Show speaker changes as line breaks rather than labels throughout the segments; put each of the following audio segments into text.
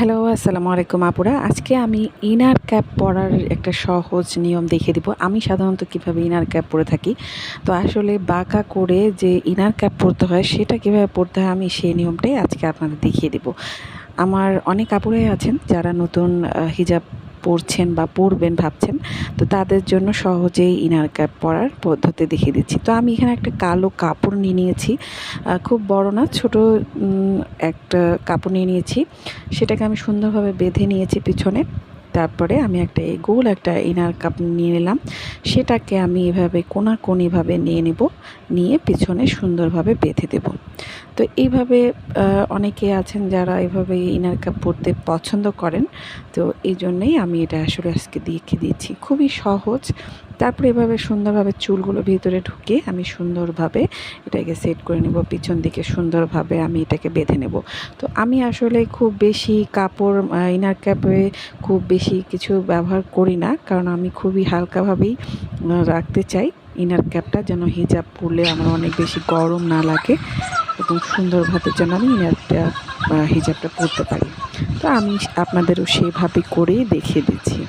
Hello, আসসালামু আলাইকুম আপুরা। আজকে আমি ইনার ক্যাপ পরার একটা সহজ নিয়ম দেখিয়ে দিব। আমি সাধারণত কীভাবে ইনার ক্যাপ পরে থাকি? তো আসলে বাঁকা করে যে ইনার ক্যাপ পরতে হয়, সেটা কীভাবে পরতে হয় আমি সেই নিয়মটাই আজকে আপনাদের দেখিয়ে দিব। আমার অনেক আপুরাই আছেন যারা নতুন হিজাব পরছেন বা পড়বেন, ভাবছেন, তো তাদের জন্য সহজেই ইনার ক্যাপ পরার পদ্ধতি দেখিয়ে দিচ্ছি। তো আমি এখানে একটা কালো কাপড় নিয়ে নিয়েছি। খুব বড় না, ছোট একটা কাপড় নিয়ে নিয়েছি। সেটাকে আমি সুন্দরভাবে বেঁধে নিয়েছি পিছনে। তারপরে আমি একটা এই গোল, একটা ইনার কাপ নিয়ে নিলাম। সেটাকে আমি এভাবে কোনা কোনিভাবে নিয়ে নেব, নিয়ে পিছনে সুন্দরভাবে বেঁধে দেব। তো এইভাবে অনেকে আছেন যারা এভাবে ইনার কাপ পরতে পছন্দ করেন। তো এই জন্যেই আমি এটা আসলে আজকে দেখে দিচ্ছি। খুবই সহজ তারপরে এভাবে সুন্দরভাবে চুলগুলো ভিতরে ঢুকে আমি সুন্দরভাবে এটাকে সেট করে নেব, পিছন দিকে সুন্দরভাবে আমি এটাকে বেঁধে নেব। তো আমি আসলে খুব বেশি কাপড় ইনার ক্যাপে খুব বেশি কিছু ব্যবহার করি না, কারণ আমি খুবই হালকাভাবেই রাখতে চাই ইনার ক্যাপটা যেন হিজাব পরলে আমার অনেক বেশি গরম না লাগে এবং সুন্দরভাবে যেন আমি ইনারটা হিজাবটা পরতে পারি। তো আমি আপনাদেরও সেভাবে করেই দেখিয়ে দিচ্ছি।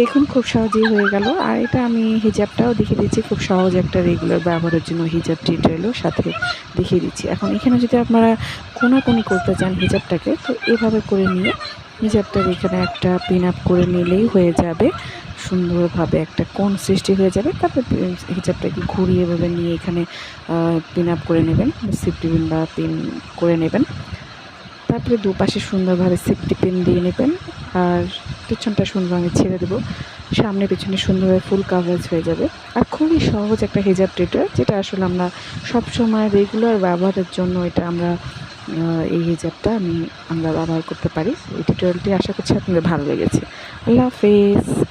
দেখুন, খুব সহজেই হয়ে গেল। আর এটা আমি হিজাবটাও দেখিয়ে দিচ্ছি, খুব সহজ একটা রেগুলার ব্যবহারের জন্য হিজাব টিউটোরিয়ালও সাথে দেখিয়ে দিচ্ছি। এখন এখানে যদি আপনারা কোনাকুনি করতে চান হিজাবটাকে, তো এভাবে করে নিয়ে হিজাবটার এখানে একটা পিন আপ করে নিলেই হয়ে যাবে। সুন্দরভাবে একটা কোণ সৃষ্টি হয়ে যাবে। তারপর হিজাবটাকে ঘুরিয়ে এভাবে নিয়ে এখানে পিন আপ করে নেবেন সিফটি পিন বা পিন করে নেবেন। তারপরে দুপাশে সুন্দরভাবে সেফটি পিন দিয়ে নেবেন। আর পিছনটা সুন্দর আমি ছেড়ে দেবো। সামনে পিছনে সুন্দরভাবে ফুল কাভারেজ হয়ে যাবে। আর খুবই সহজ একটা হেজাব ট্রেটার যেটা আসলে আমরা সবসময় রেগুলার ব্যবহারের জন্য এটা আমরা এই হেজাবটা আমি আমরা ব্যবহার করতে পারি। এই টিউটোরিয়ালটি আশা করছি আপনাদের ভালো লেগেছে। আল্লাহ হাফেজ।